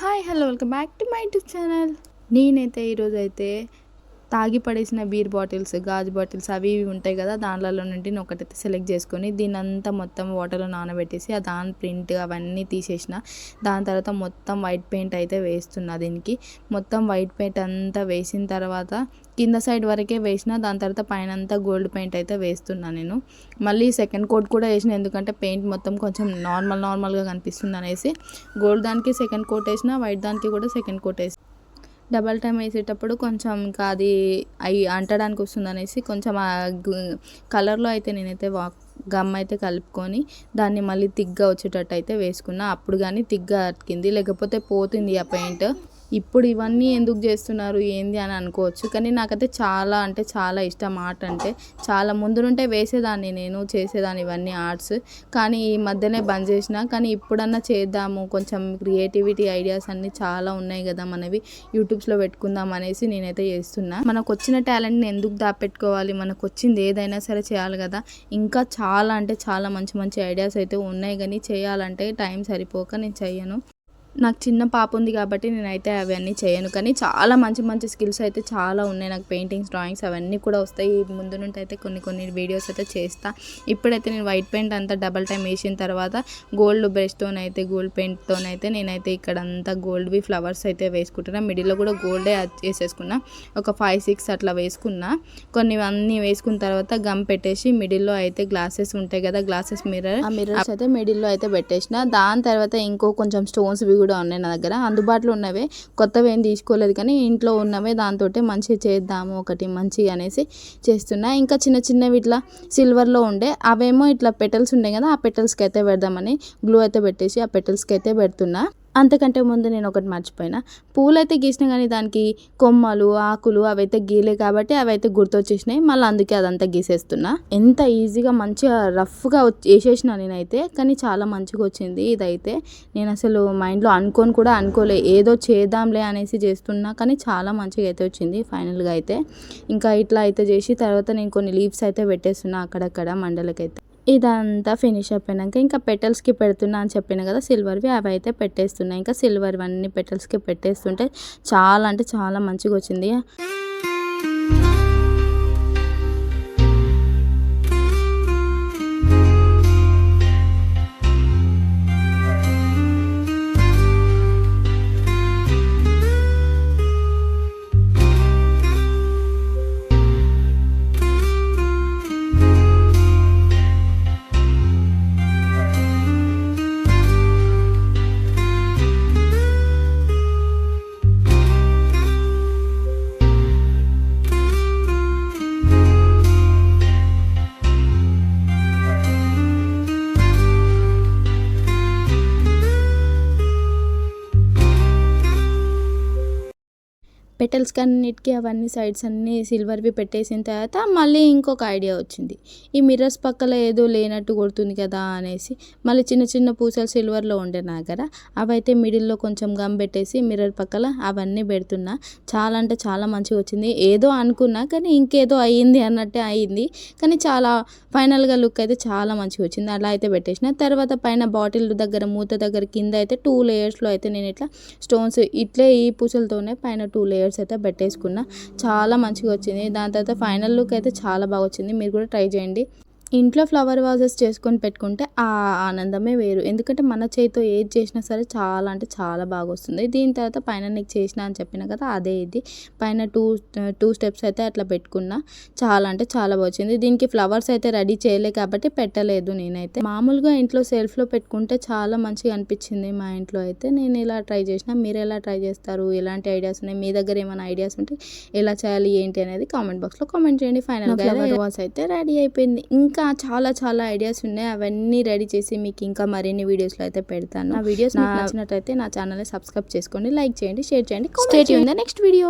Hi hello welcome back to my YouTube channel నేనైతే ఈరోజైతే తాగి పడేసిన బీర్ బాటిల్స్ గాజు బాటిల్స్ అవి ఇవి ఉంటాయి కదా దాంట్లో నుండి నేను ఒకటైతే సెలెక్ట్ చేసుకొని దీని అంతా మొత్తం వాటర్లో నానబెట్టేసి ఆ దాని ప్రింట్ అవన్నీ తీసేసిన. దాని తర్వాత మొత్తం వైట్ పెయింట్ అయితే వేస్తున్నా దీనికి. మొత్తం వైట్ పెయింట్ అంతా వేసిన తర్వాత కింద సైడ్ వరకే వేసిన దాని తర్వాత పైన అంతా గోల్డ్ పెయింట్ అయితే వేస్తున్నా నేను. మళ్ళీ సెకండ్ కోట్ కూడా వేసిన ఎందుకంటే పెయింట్ మొత్తం కొంచెం నార్మల్ నార్మల్గా కనిపిస్తుంది అనేసి. గోల్డ్ దానికి సెకండ్ కోట్ వేసిన వైట్ దానికి కూడా సెకండ్ కోట్ వేసిన. డబల్ టైం వేసేటప్పుడు కొంచెం ఇంకా అది అవి అంటడానికి వస్తుంది అనేసి కొంచెం ఆ కలర్లో అయితే నేనైతే వా గమ్ అయితే కలుపుకొని దాన్ని మళ్ళీ తిగ్గా వచ్చేటట్టు అయితే వేసుకున్నా. అప్పుడు కానీ తిగ్గా అతికింది. లేకపోతే పోతుంది ఆ పెయింట్. ఇప్పుడు ఇవన్నీ ఎందుకు చేస్తున్నారు ఏంది అని అనుకోవచ్చు. కానీ నాకైతే చాలా అంటే చాలా ఇష్టం ఆర్ట్ అంటే. చాలా ముందు నుంటే వేసేదాన్ని నేను చేసేదాన్ని ఇవన్నీ ఆర్ట్స్. కానీ ఈ మధ్యనే బంద్ చేసిన. కానీ ఇప్పుడన్నా చేద్దాము కొంచెం క్రియేటివిటీ ఐడియాస్ అన్నీ చాలా ఉన్నాయి కదా మనవి. యూట్యూబ్స్లో పెట్టుకుందాం అనేసి నేనైతే చేస్తున్నా. మనకు వచ్చిన టాలెంట్ని ఎందుకు దాపెట్టుకోవాలి? మనకు వచ్చింది ఏదైనా సరే చేయాలి కదా. ఇంకా చాలా అంటే చాలా మంచి మంచి ఐడియాస్ అయితే ఉన్నాయి. కానీ చేయాలంటే టైం సరిపోక నేను చెయ్యను. నాకు చిన్న పాప ఉంది కాబట్టి నేనైతే అవన్నీ చేయను. కానీ చాలా మంచి మంచి స్కిల్స్ అయితే చాలా ఉన్నాయి. నాకు పెయింటింగ్స్ డ్రాయింగ్స్ అవన్నీ కూడా వస్తాయి. ముందు నుండి అయితే కొన్ని కొన్ని వీడియోస్ అయితే చేస్తా. ఇప్పుడైతే నేను వైట్ పెయింట్ అంతా డబల్ టైం వేసిన తర్వాత గోల్డ్ బ్రష్తో అయితే గోల్డ్ పెయింట్తో అయితే నేనైతే ఇక్కడ అంతా గోల్డ్వి ఫ్లవర్స్ అయితే వేసుకుంటున్నా. మిడిల్లో కూడా గోల్డే వేసేసుకున్నా. ఒక ఫైవ్ సిక్స్ అట్లా వేసుకున్నా. కొన్ని అన్నీ వేసుకున్న తర్వాత గమ్ పెట్టేసి మిడిల్లో అయితే గ్లాసెస్ ఉంటాయి కదా గ్లాసెస్ మిర్రర్. ఆ మిర్రర్స్ అయితే మిడిల్లో అయితే పెట్టేసిన. దాని తర్వాత ఇంకో కొంచెం స్టోన్స్ కూడా ఉన్నాయి నా దగ్గర. అందుబాటులో ఉన్నవే. కొత్తవి ఏం తీసుకోలేదు కానీ ఇంట్లో ఉన్నవే దాంతో మంచిగా చేద్దాము ఒకటి మంచిగా అనేసి చేస్తున్నా. ఇంకా చిన్న చిన్నవి ఇట్లా సిల్వర్లో ఉండే అవేమో ఇట్లా పెటల్స్ ఉన్నాయి కదా ఆ పెటల్స్కి అయితే పెడదామని గ్లూ అయితే పెట్టేసి ఆ పెటల్స్కి అయితే పెడుతున్నా. అంతకంటే ముందు నేను ఒకటి మర్చిపోయినా. పూలైతే గీసిన కానీ దానికి కొమ్మలు ఆకులు అవైతే గీలే కాబట్టి అవైతే గుర్తొచ్చేసినాయి. మళ్ళీ అందుకే అదంతా గీసేస్తున్నా. ఎంత ఈజీగా మంచిగా రఫ్గా వేసేసిన నేనైతే. కానీ చాలా మంచిగా వచ్చింది ఇదైతే. నేను అసలు మైండ్లో అనుకోని కూడా అనుకోలే. ఏదో చేద్దాంలే అనేసి చేస్తున్నా. కానీ చాలా మంచిగా అయితే వచ్చింది ఫైనల్గా అయితే. ఇంకా ఇట్లా అయితే చేసి తర్వాత నేను కొన్ని లీవ్స్ అయితే పెట్టేస్తున్నా అక్కడక్కడ మండలకైతే. ఇదంతా ఫినిష్ అయిపోయినాక ఇంకా పెటల్స్కి పెడుతున్నా అని చెప్పిన కదా సిల్వర్వి అవి అయితే పెట్టేస్తున్నాయి ఇంకా సిల్వర్ అన్ని పెటల్స్కి పెట్టేస్తుంటే చాలా అంటే చాలా మంచిగా వచ్చింది. పెటల్స్ అన్నిటికీ అవన్నీ సైడ్స్ అన్నీ సిల్వర్వి పెట్టేసిన తర్వాత మళ్ళీ ఇంకొక ఐడియా వచ్చింది. ఈ మిర్రర్స్ పక్కల ఏదో లేనట్టు కొడుతుంది కదా అనేసి మళ్ళీ చిన్న చిన్న పూసలు సిల్వర్లో ఉండే నా దగ్గర అవైతే మిడిల్లో కొంచెం గమ్ పెట్టేసి మిర్రర్ పక్కల అవన్నీ పెడుతున్నా. చాలా అంటే చాలా మంచిగా వచ్చింది. ఏదో అనుకున్నా కానీ ఇంకేదో అయ్యింది అన్నట్టే అయ్యింది. కానీ చాలా ఫైనల్గా లుక్ అయితే చాలా మంచిగా వచ్చింది. అలా అయితే పెట్టేసిన. తర్వాత పైన బాటిల్ దగ్గర మూత దగ్గర కింద అయితే టూ లేయర్స్లో అయితే నేను ఇట్లా స్టోన్స్ ఇట్లే ఈ పూసలతోనే పైన టూ లేయర్స్ అయితే పెట్టేసుకున్నా. చాలా మంచిగా వచ్చింది. దాని తర్వాత ఫైనల్ లుక్ అయితే చాలా బాగా వచ్చింది. మీరు కూడా ట్రై చేయండి. ఇంట్లో ఫ్లవర్ వాజెస్ చేసుకొని పెట్టుకుంటే ఆ ఆనందమే వేరు. ఎందుకంటే మన చేతితో ఏది చేసినా సరే చాలా అంటే చాలా బాగా వస్తుంది దీని తర్వాత పైన నీకు చేసిన అని చెప్పిన కదా అదే ఇది. పైన టూ టూ స్టెప్స్ అయితే అట్లా పెట్టుకున్నా చాలా అంటే చాలా వచ్చింది దీనికి ఫ్లవర్స్ అయితే రెడీ చేయలే కాబట్టి పెట్టలేదు నేనైతే. మామూలుగా ఇంట్లో సెల్ఫ్లో పెట్టుకుంటే చాలా మంచిగా అనిపించింది మా ఇంట్లో అయితే. నేను ఇలా ట్రై చేసిన మీరు ఎలా ట్రై చేస్తారు ఎలాంటి ఐడియాస్ ఉన్నాయి మీ దగ్గర ఏమైనా ఐడియాస్ ఉంటే ఎలా చేయాలి ఏంటి అనేది కామెంట్ బాక్స్లో కామెంట్ చేయండి. ఫైనల్గా ఫ్లవర్ వాస్ అయితే రెడీ అయిపోయింది. ఇంకా ఇంకా చాలా చాలా ఐడియాస్ ఉన్నాయి. అవన్నీ రెడీ చేసి మీకు ఇంకా మరిన్ని వీడియోస్లో అయితే పెడతాను. ఆ వీడియోస్ నచ్చినట్టయితే నా ఛానల్ని సబ్స్క్రైబ్ చేసుకోండి లైక్ చేయండి షేర్ చేయండి. State next video